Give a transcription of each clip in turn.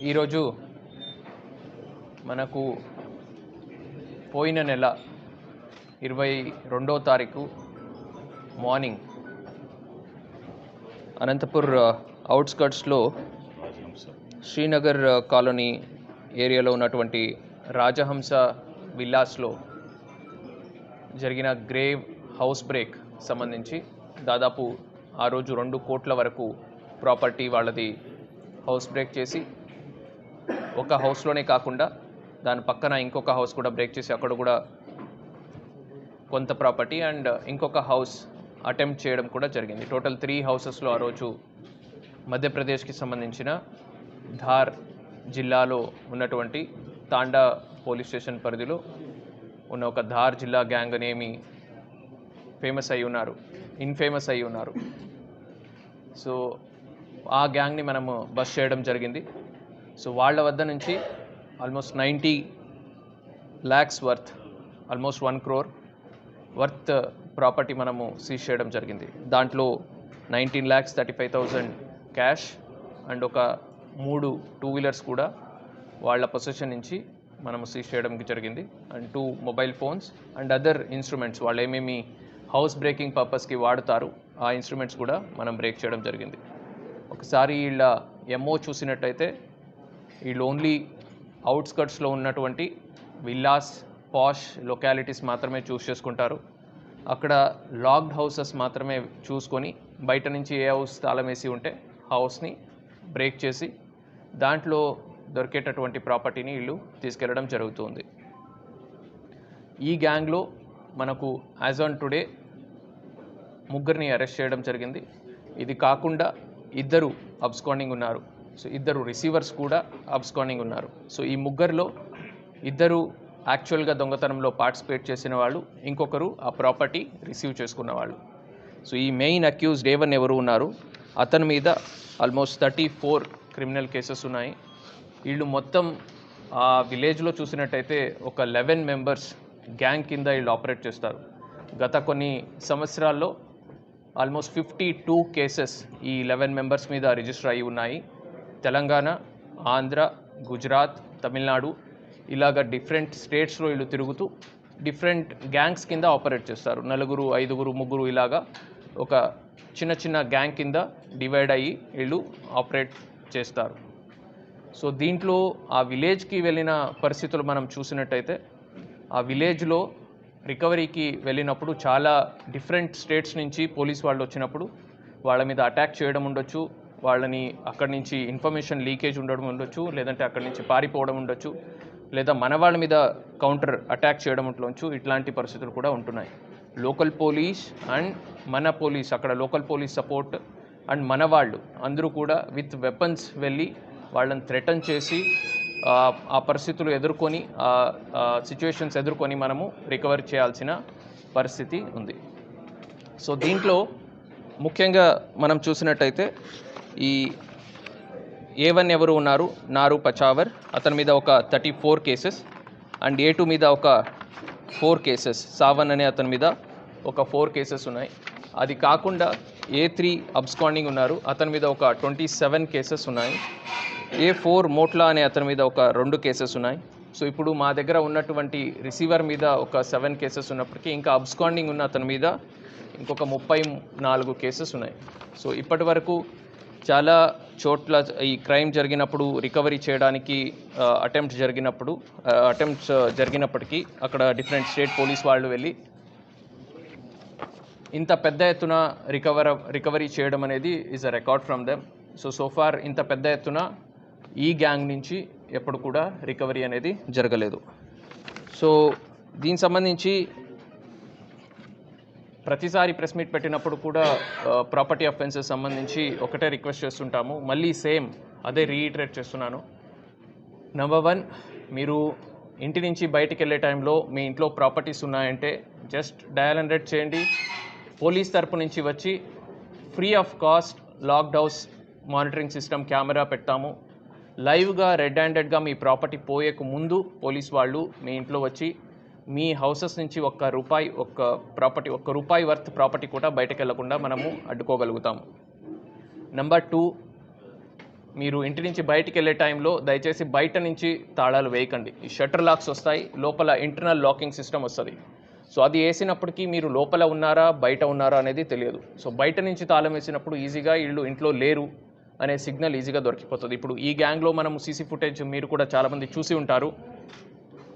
ఈరోజు మనకు పోయిన నెల ఇరవై రెండో తారీఖు మార్నింగ్ అనంతపూర్ అవుట్స్కట్స్లో శ్రీనగర్ కాలనీ ఏరియాలో ఉన్నటువంటి రాజహంస విల్లాస్లో జరిగిన గ్రేవ్ హౌస్ బ్రేక్ సంబంధించి దాదాపు ఆ రోజు రెండు కోట్ల వరకు ప్రాపర్టీ వాళ్ళది హౌస్ బ్రేక్ చేసి ఒక హౌస్లోనే కాకుండా దాని పక్కన ఇంకొక హౌస్ కూడా బ్రేక్ చేసి అక్కడ కూడా కొంత ప్రాపర్టీ అండ్ ఇంకొక హౌస్ అటెంప్ట్ చేయడం కూడా జరిగింది. టోటల్ త్రీ హౌసెస్లో ఆ రోజు మధ్యప్రదేశ్కి సంబంధించిన ధార్ జిల్లాలో ఉన్నటువంటి తాండా పోలీస్ స్టేషన్ పరిధిలో ఉన్న ఒక ధార్ జిల్లా గ్యాంగ్ అనేమి ఫేమస్ అయి ఉన్నారు ఇన్ఫేమస్ అయి ఉన్నారు. సో ఆ గ్యాంగ్ని మనము బస్ చేయడం జరిగింది. సో వాళ్ళ వద్ద నుంచి almost ninety lakhs worth almost one crore worth property మనము సీజ్ చేయడం జరిగింది. దాంట్లో nineteen lakhs thirty five thousand cash and ఒక మూడు టూ వీలర్స్ కూడా వాళ్ళ పొసెషన్ నుంచి మనము సీజ్ చేయడం జరిగింది. And two mobile phones and other instruments వాళ్ళు ఏమేమి హౌస్ బ్రేకింగ్ పర్పస్కి వాడుతారు ఆ ఇన్స్ట్రుమెంట్స్ కూడా మనం బ్రేక్ చేయడం జరిగింది. ఒకసారి వీళ్ళ ఎంఓ చూసినట్టయితే వీళ్ళు ఓన్లీ అవుట్స్కట్స్లో ఉన్నటువంటి విల్లాస్ పాష్ లొకాలిటీస్ మాత్రమే చూస్ చేసుకుంటారు. అక్కడ లాక్డ్ హౌసెస్ మాత్రమే చూసుకొని బయట నుంచి ఏ హౌస్ తాళం వేసి ఉంటే హౌస్ని బ్రేక్ చేసి దాంట్లో దొరికేటటువంటి ప్రాపర్టీని వీళ్ళు తీసుకెళ్ళడం జరుగుతుంది. ఈ గ్యాంగ్లో మనకు యాజ్ ఆన్ టుడే ముగ్గురిని అరెస్ట్ చేయడం జరిగింది. ఇది కాకుండా ఇద్దరు అబ్స్కాండింగ్ ఉన్నారు. సో ఇద్దరు రిసీవర్స్ కూడా అబ్స్కానింగ్ ఉన్నారు. సో ఈ ముగ్గురిలో ఇద్దరు యాక్చువల్గా దొంగతనంలో పార్టిసిపేట్ చేసిన వాళ్ళు ఇంకొకరు ఆ ప్రాపర్టీ రిసీవ్ చేసుకున్న వాళ్ళు. సో ఈ మెయిన్ అక్యూజ్డ్ ఏవన్ ఎవరు ఉన్నారు? అతని మీద almost thirty four criminal cases ఉన్నాయి. వీళ్ళు మొత్తం ఆ విలేజ్లో చూసినట్టయితే ఒక లెవెన్ మెంబర్స్ గ్యాంగ్ కింద వీళ్ళు ఆపరేట్ చేస్తారు. గత కొన్ని సంవత్సరాల్లో ఆల్మోస్ట్ ఫిఫ్టీ టూ కేసెస్ ఈ లెవెన్ మెంబర్స్ మీద రిజిస్టర్ అయి ఉన్నాయి. తెలంగాణ ఆంధ్ర గుజరాత్ తమిళనాడు ఇలాగ డిఫరెంట్ స్టేట్స్లో వీళ్ళు తిరుగుతూ డిఫరెంట్ గ్యాంగ్స్ కింద ఆపరేట్ చేస్తారు. నలుగురు ఐదుగురు ముగ్గురు ఇలాగా ఒక చిన్న చిన్న గ్యాంగ్ కింద డివైడ్ అయ్యి వీళ్ళు ఆపరేట్ చేస్తారు. సో దీంట్లో ఆ విలేజ్కి వెళ్ళిన పరిస్థితులు మనం చూసినట్టయితే ఆ విలేజ్లో రికవరీకి వెళ్ళినప్పుడు చాలా డిఫరెంట్ స్టేట్స్ నుంచి పోలీస్ వాళ్ళు వచ్చినప్పుడు వాళ్ళ మీద అటాక్ చేయడం ఉండొచ్చు. వాళ్ళని అక్కడి నుంచి ఇన్ఫర్మేషన్ లీకేజ్ ఉండడం ఉండొచ్చు లేదంటే అక్కడి నుంచి పారిపోవడం ఉండొచ్చు లేదా మన వాళ్ళ మీద కౌంటర్ అటాక్ చేయడం ఉండొచ్చు ఇట్లాంటి పరిస్థితులు కూడా ఉంటున్నాయి. లోకల్ పోలీస్ అండ్ మన పోలీస్ అక్కడ లోకల్ పోలీస్ సపోర్ట్ అండ్ మన వాళ్ళు అందరూ కూడా విత్ వెపన్స్ వెళ్ళి వాళ్ళని థ్రెటన్ చేసి ఆ, పరిస్థితులు ఎదుర్కొని ఆ సిచ్యువేషన్స్ ఎదుర్కొని మనము రికవర్ చేయాల్సిన పరిస్థితి ఉంది. సో దీంట్లో ముఖ్యంగా మనం చూసినట్టయితే ఈ ఏ వన్ ఎవరు ఉన్నారు? నారు పచావర్. అతని మీద ఒక thirty four cases and A two మీద ఒక ఫోర్ కేసెస్ సావన్ అనే అతని మీద ఒక ఫోర్ కేసెస్ ఉన్నాయి. అది కాకుండా ఏ త్రీ అబ్స్కాండింగ్ ఉన్నారు. అతని మీద ఒక ట్వంటీ సెవెన్ కేసెస్ ఉన్నాయి. ఏ ఫోర్ మోట్లా అనే అతని మీద ఒక రెండు కేసెస్ ఉన్నాయి. సో ఇప్పుడు మా దగ్గర ఉన్నటువంటి రిసీవర్ మీద ఒక సెవెన్ కేసెస్ ఉన్నప్పటికీ ఇంకా అబ్స్కాండింగ్ ఉన్న అతని మీద ఇంకొక ముప్పై నాలుగు కేసెస్ ఉన్నాయి. సో ఇప్పటి వరకు చాలా చోట్ల ఈ క్రైమ్ జరిగినప్పుడు రికవరీ చేయడానికి అటెంప్ట్ జరిగినప్పుడు అటెంప్ట్స్ జరిగినప్పటికీ అక్కడ డిఫరెంట్ స్టేట్ పోలీస్ వాళ్ళు వెళ్ళి ఇంత పెద్ద ఎత్తున రికవర్ రికవరీ చేయడం అనేది is a record from them so so far ఇంత పెద్ద ఎత్తున ఈ గ్యాంగ్ నుంచి ఎప్పుడు కూడా రికవరీ అనేది జరగలేదు. సో దీనికి సంబంధించి ప్రతిసారి ప్రెస్ మీట్ పెట్టినప్పుడు కూడా ప్రాపర్టీ అఫెన్సెస్ సంబంధించి ఒకటే రిక్వెస్ట్ చేస్తుంటాము. మళ్ళీ సేమ్ అదే రీఇటరేట్ చేస్తున్నాను. నెంబర్ వన్ మీరు ఇంటి నుంచి బయటికి వెళ్ళే టైంలో మీ ఇంట్లో ప్రాపర్టీస్ ఉన్నాయంటే జస్ట్ డయల్ హండ్రెడ్ చేయండి. పోలీస్ తరపు నుంచి వచ్చి free of cost locked monitoring system camera పెడతాము. లైవ్గా రెడ్ హ్యాండెడ్గా మీ ప్రాపర్టీ పోయేకు ముందు పోలీస్ వాళ్ళు మీ ఇంట్లో వచ్చి మీ హౌసెస్ నుంచి ఒక్క రూపాయి ఒక్క ప్రాపర్టీ ఒక్క రూపాయి వర్త్ ప్రాపర్టీ కూడా బయటకు వెళ్ళకుండా మనము అడ్డుకోగలుగుతాము నెంబర్ టూ మీరు ఇంటి నుంచి బయటికి వెళ్ళే టైంలో దయచేసి బయట నుంచి తాళాలు వేయకండి. ఈ షట్టర్ లాక్స్ వస్తాయి లోపల ఇంటర్నల్ లాకింగ్ సిస్టమ్ వస్తుంది. సో అది వేసినప్పటికీ మీరు లోపల ఉన్నారా బయట ఉన్నారా అనేది తెలియదు. సో బయట నుంచి తాళం వేసినప్పుడు ఈజీగా వీళ్ళు ఇంట్లో లేరు అనే సిగ్నల్ ఈజీగా దొరికిపోతుంది. ఇప్పుడు ఈ గ్యాంగ్లో మనం సీసీ ఫుటేజ్ మీరు కూడా చాలామంది చూసి ఉంటారు.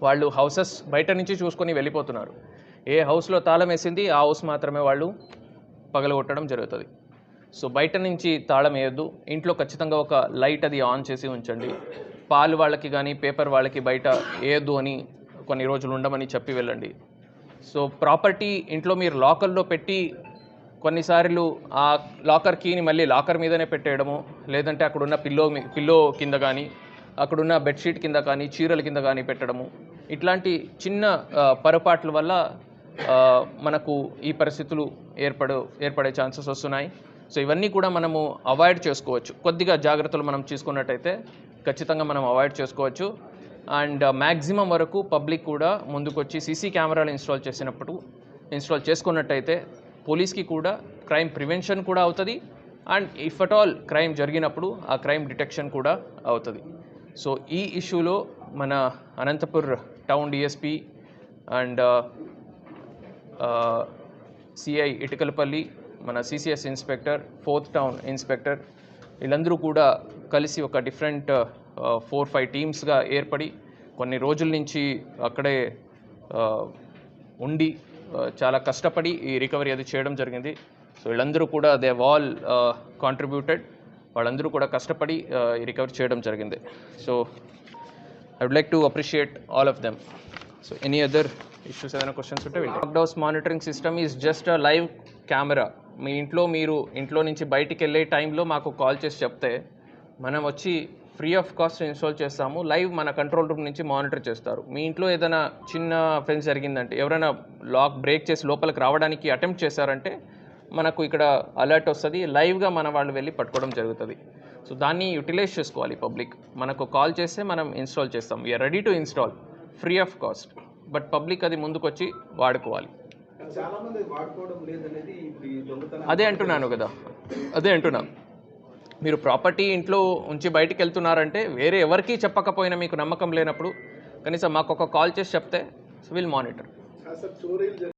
వాళ్ళు హౌసెస్ బయట నుంచి చూసుకొని వెళ్ళిపోతున్నారు. ఏ హౌస్లో తాళం వేసింది ఆ హౌస్ మాత్రమే వాళ్ళు పగలగొట్టడం జరుగుతుంది. సో బయట నుంచి తాళం వేయొద్దు. ఇంట్లో ఖచ్చితంగా ఒక లైట్ అది ఆన్ చేసి ఉంచండి. పాలు వాళ్ళకి కానీ పేపర్ వాళ్ళకి బయట వేయొద్దు అని కొన్ని రోజులు ఉండమని చెప్పి వెళ్ళండి. సో ప్రాపర్టీ ఇంట్లో మీరు లాకర్లో పెట్టి కొన్నిసార్లు ఆ లాకర్ కీని మళ్ళీ లాకర్ మీదనే పెట్టేయడము లేదంటే అక్కడున్న పిల్లో పిల్లో కింద కానీ అక్కడున్న బెడ్షీట్ కింద కానీ చీరల కింద కానీ పెట్టడము. ఇట్లాంటి చిన్న పొరపాట్ల వల్ల మనకు ఈ పరిస్థితులు ఏర్పడు ఏర్పడే ఛాన్సెస్ వస్తున్నాయి. సో ఇవన్నీ కూడా మనము అవాయిడ్ చేసుకోవచ్చు. కొద్దిగా జాగ్రత్తలు మనం తీసుకున్నట్టయితే ఖచ్చితంగా మనం అవాయిడ్ చేసుకోవచ్చు. అండ్ మ్యాక్సిమం వరకు పబ్లిక్ కూడా ముందుకొచ్చి సీసీ కెమెరాలు ఇన్స్టాల్ చేసినప్పుడు ఇన్స్టాల్ చేసుకున్నట్టయితే పోలీస్కి కూడా క్రైమ్ ప్రివెన్షన్ కూడా అవుతుంది. And if at all crime జరిగినప్పుడు ఆ క్రైమ్ డిటెక్షన్ కూడా అవుతుంది. సో ఈ ఇష్యూలో మన Anantapur town DSP and CI Itukalapalli మన CCS inspector fourth town inspector వీళ్ళందరూ కూడా కలిసి ఒక డిఫరెంట్ ఫోర్ ఫైవ్ టీమ్స్గా ఏర్పడి కొన్ని రోజుల నుంచి అక్కడే ఉండి చాలా కష్టపడి ఈ రికవరీ అది చేయడం జరిగింది. సో వీళ్ళందరూ కూడా దే ఆల్ కాంట్రిబ్యూటెడ్ వాళ్ళందరూ కూడా కష్టపడి రికవర్ రికవరీ చేయడం జరిగింది. So I would like to appreciate all of them so any other issues ఏదైనా క్వశ్చన్స్ ఉంటే lock monitoring system is just a live camera మీ ఇంట్లో మీరు ఇంట్లో నుంచి బయటికి వెళ్ళే టైంలో మాకు కాల్ చేసి చెప్తే మనం వచ్చి ఫ్రీ ఆఫ్ కాస్ట్ ఇన్స్టాల్ చేస్తాము లైవ్ మన కంట్రోల్ రూమ్ నుంచి మానిటర్ చేస్తారు. మీ ఇంట్లో ఏదైనా చిన్న ఫెన్స్ జరిగిందంటే ఎవరైనా లాక్ బ్రేక్ చేసి లోపలికి రావడానికి అటెంప్ట్ చేశారంటే మనకు ఇక్కడ అలర్ట్ వస్తుంది లైవ్గా మన వాళ్ళు వెళ్ళి పట్టుకోవడం జరుగుతుంది. సో దాన్ని యూటిలైజ్ చేసుకోవాలి పబ్లిక్ మనకు కాల్ చేస్తే మనం ఇన్స్టాల్ చేస్తాం. We're ready to install free of cost but public అది ముందుకొచ్చి వాడుకోవాలి. అదే అంటున్నాను కదా. అదే అంటున్నాను మీరు ప్రాపర్టీ ఇంట్లో ఉంచి బయటికి వెళ్తున్నారంటే వేరే ఎవరికీ చెప్పకపోయినా మీకు నమ్మకం లేనప్పుడు కనీసం మాకు ఒక కాల్ చేసి చెప్తే విల్ మానిటర్